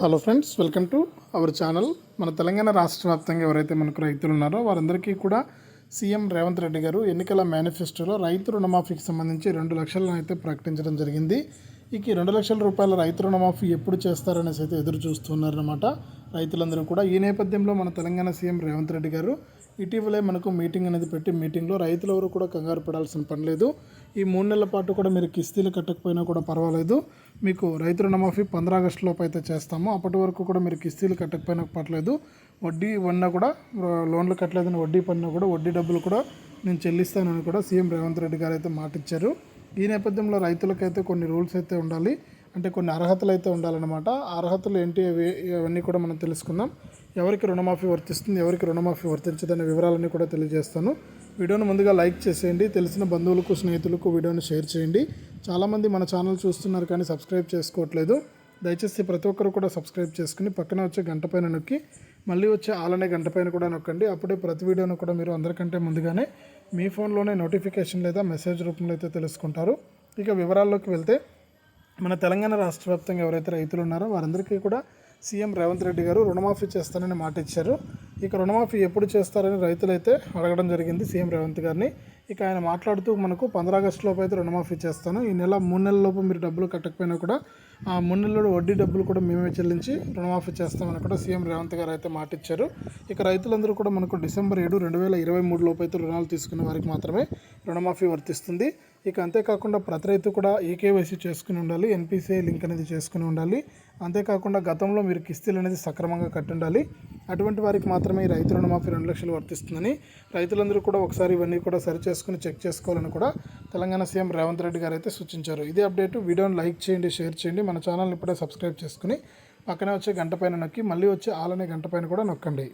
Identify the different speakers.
Speaker 1: Hello friends welcome to our channel. మన తెలంగాణ రాష్ట్ర వ్యాప్తంగా ఎవరైతే మనకు రైతులు ఉన్నారో వారందరికీ కూడా సీఎం రేవంత్ రెడ్డి గారు ఎన్నికల మేనిఫెస్టోలో రైతు రుణమాఫీకి సంబంధించి రెండు లక్షలను అయితే ప్రకటించడం జరిగింది. ఇక ఈ రెండు లక్షల రూపాయల రైతు రుణమాఫీ ఎప్పుడు చేస్తారనేసి అయితే ఎదురు చూస్తున్నారన్నమాట రైతులందరూ కూడా ఈ నేపథ్యంలో మన తెలంగాణ సీఎం రేవంత్ రెడ్డి గారు ఇటీవలే మనకు మీటింగ్ అనేది పెట్టి మీటింగ్లో రైతులు ఎవరు కూడా కంగారు పడాల్సిన పని లేదు. ఈ మూడు నెలల పాటు కూడా మీరు కిస్తీలు కట్టకపోయినా కూడా పర్వాలేదు. మీకు రైతు రుణమాఫీ పంద్రా ఆగస్టులోపు అయితే చేస్తాము. అప్పటి వరకు కూడా మీరు కిస్తీలు కట్టకపోయినా పర్లేదు. వడ్డీ పడినా కూడా లోన్లు కట్టలేదని వడ్డీ పడినా కూడా వడ్డీ డబ్బులు కూడా నేను చెల్లిస్తానని కూడా సీఎం రేవంత్ రెడ్డి గారు అయితే మాటిచ్చారు. ఈ నేపథ్యంలో రైతులకైతే కొన్ని రూల్స్ అయితే ఉండాలి. అంటే కొన్ని అర్హతలు అయితే ఉండాలన్నమాట. ఆ అర్హతలు ఏంటి అవి అవన్నీ కూడా మనం తెలుసుకుందాం. ఎవరికి రుణమాఫీ వర్తిస్తుంది ఎవరికి రుణమాఫీ వర్తించదనే వివరాలన్నీ కూడా తెలియజేస్తాను. వీడియోను ముందుగా లైక్ చేసేయండి. తెలిసిన బంధువులకు స్నేహితులకు వీడియోని షేర్ చేయండి. చాలామంది మన ఛానల్ చూస్తున్నారు కానీ సబ్స్క్రైబ్ చేసుకోవట్లేదు. దయచేసి ప్రతి ఒక్కరు కూడా సబ్స్క్రైబ్ చేసుకుని పక్కన వచ్చే గంట పైన నొక్కి మళ్ళీ వచ్చే ఆలనే గంట పైన కూడా నొక్కండి. అప్పుడే ప్రతి వీడియోను కూడా మీరు అందరికంటే ముందుగానే మీ ఫోన్లోనే నోటిఫికేషన్ లేదా మెసేజ్ రూపంలో అయితే తెలుసుకుంటారు. ఇక వివరాల్లోకి వెళ్తే మన తెలంగాణ రాష్ట్ర వ్యాప్తంగా ఎవరైతే రైతులు ఉన్నారో వారందరికీ కూడా సీఎం రేవంత్ రెడ్డి గారు రుణమాఫీ చేస్తానని మాట ఇచ్చారు. ఇక రుణమాఫీ ఎప్పుడు చేస్తారని రైతులైతే అడగడం జరిగింది సీఎం రేవంత్ గారిని. ఇక ఆయన మాట్లాడుతూ మనకు పంద్రా లోపు అయితే రుణమాఫీ చేస్తాను. ఈ నెల మూడు నెలల లోపు మీరు డబ్బులు కట్టకపోయినా కూడా ఆ మూడు నెలల వడ్డీ డబ్బులు కూడా మేమే చెల్లించి రుణమాఫీ చేస్తామని కూడా సీఎం రేవంత్ గారు అయితే మాటిచ్చారు. ఇక రైతులందరూ కూడా మనకు డిసెంబర్ ఏడు రెండు వేల ఇరవై మూడు లోపు అయితే రుణాలు తీసుకున్న వారికి మాత్రమే రుణమాఫీ వర్తిస్తుంది. ఇక అంతేకాకుండా ప్రతి రైతు కూడా ఈకేవైసీ చేసుకుని ఉండాలి ఎన్పిసిఐ లింక్ అనేది చేసుకుని ఉండాలి. అంతేకాకుండా గతంలో మీరు కిస్తీలు అనేది సక్రమంగా కట్టి ఉండాలి. అటువంటి వారికి మాత్రమే ఈ రైతు రుణమాఫీ రెండు లక్షలు వర్తిస్తుందని రైతులందరూ కూడా ఒకసారి ఇవన్నీ కూడా సరి చేసుకుని చెక్ చేసుకోవాలని కూడా తెలంగాణ సీఎం రేవంత్ రెడ్డి గారు అయితే సూచించారు. ఇదే అప్డేట్. వీడియోని లైక్ చేయండి షేర్ చేయండి. మన ఛానల్ని ఇప్పుడే సబ్స్క్రైబ్ చేసుకుని పక్కనే వచ్చే గంట పైన నొక్కి మళ్ళీ వచ్చే ఆలనే గంట పైన కూడా నొక్కండి.